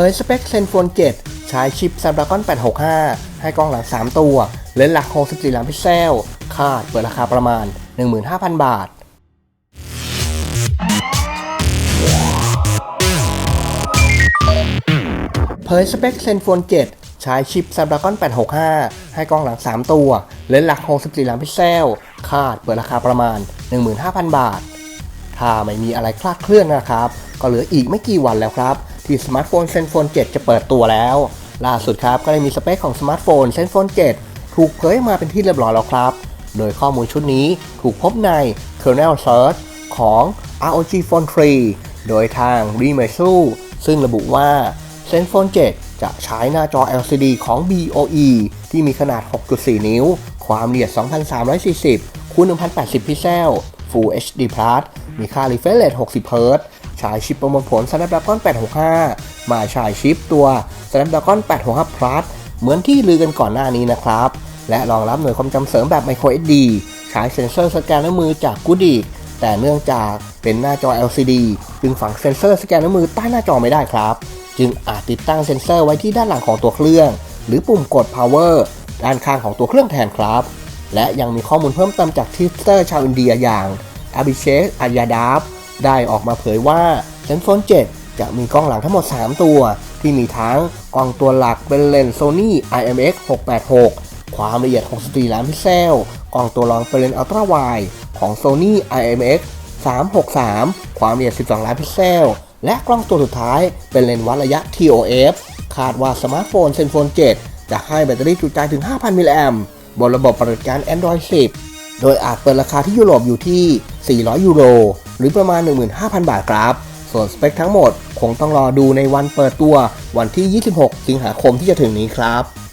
ผยสเปคเซนโฟน7 ใช้ชิป Snapdragon 865 ให้กล้องหลัง 3 ตัว เลนส์หลัก 64 ล้านพิกเซล คาดเปิดราคาประมาณ 15,000 บาท เผยสเปคเซนโฟน7 ใช้ชิป Snapdragon 865 ให้กล้องหลัง 3 ตัว เลนส์หลัก 64 ล้านพิกเซล คาดเปิดราคาประมาณ 15,000 บาท ถ้าไม่มีอะไรคลาดเคลื่อนนะครับ ก็เหลืออีกไม่กี่วันแล้วครับ ที่สมาร์ทโฟนเซนโฟน 7 จะเปิดตัวแล้ว ล่าสุดครับก็ได้มีสเปคของสมาร์ทโฟนเซนโฟน 7 ถูกเผยมาเป็นที่เรียบร้อยแล้วครับ โดยข้อมูลชุดนี้ถูกพบใน Kernel Search ของ ROG Phone 3 โดยทาง r e m e s u ซึ่งระบุว่า Zenfone 7 จะใช้หน้าจอ LCD ของ BOE ที่มีขนาด 6.4 นิ้ว ความละเอียด 2340 คูณ 1080 พิกเซล Full HD Plus มีค่า refresh rate 60 Hz ใช้ชิปประมวลผล Snapdragon 865 มาใช้ชิปตัว Snapdragon 865 Plus เหมือนที่ลือกันก่อนหน้านี้นะครับ และรองรับหน่วยความจำเสริมแบบ Micro SD ใช้เซ็นเซอร์สแกนนิ้วมือจาก Goodix แต่เนื่องจากเป็นหน้าจอ LCD จึงฝังเซ็นเซอร์สแกนนิ้วมือใต้หน้าจอไม่ได้ครับ จึงอาจติดตั้งเซ็นเซอร์ไว้ที่ด้านหลังของตัวเครื่อง หรือปุ่มกด power ด้านข้างของตัวเครื่องแทนครับ และยังมีข้อมูลเพิ่มเติมจากทิสเตอร์ชาวอินเดียอย่าง a b h i s h e k a y a d a v ได้ออกมาเผยว่า Zenfone 7 จะมีกล้องหลังทั้งหมด 3 ตัว ที่มีทั้งกล้องตัวหลักเป็นเลนส์ Sony IMX 686 ความละเอียด 64 ล้านพิกเซล กล้องตัวรองเป็นเลนส์ Ultra Wide ของ Sony IMX 363 ความละเอียด 12 ล้านพิกเซล และกล้องตัวสุดท้ายเป็นเลนส์วัดระยะ TOF คาดว่าสมาร์ทโฟน Zenfone 7 จะให้แบตเตอรี่จุใจถึง 5,000 มิลลิแอมบนระบบปฏิบัติการ Android 10 โดยอาจเปิดราคาที่ยุโรปอยู่ที่ 400 ยูโร หรือประมาณ 15,000 บาทครับ ส่วนสเปคทั้งหมด คงต้องรอดูในวันเปิดตัววันที่ 26 สิงหาคมที่จะถึงนี้ครับ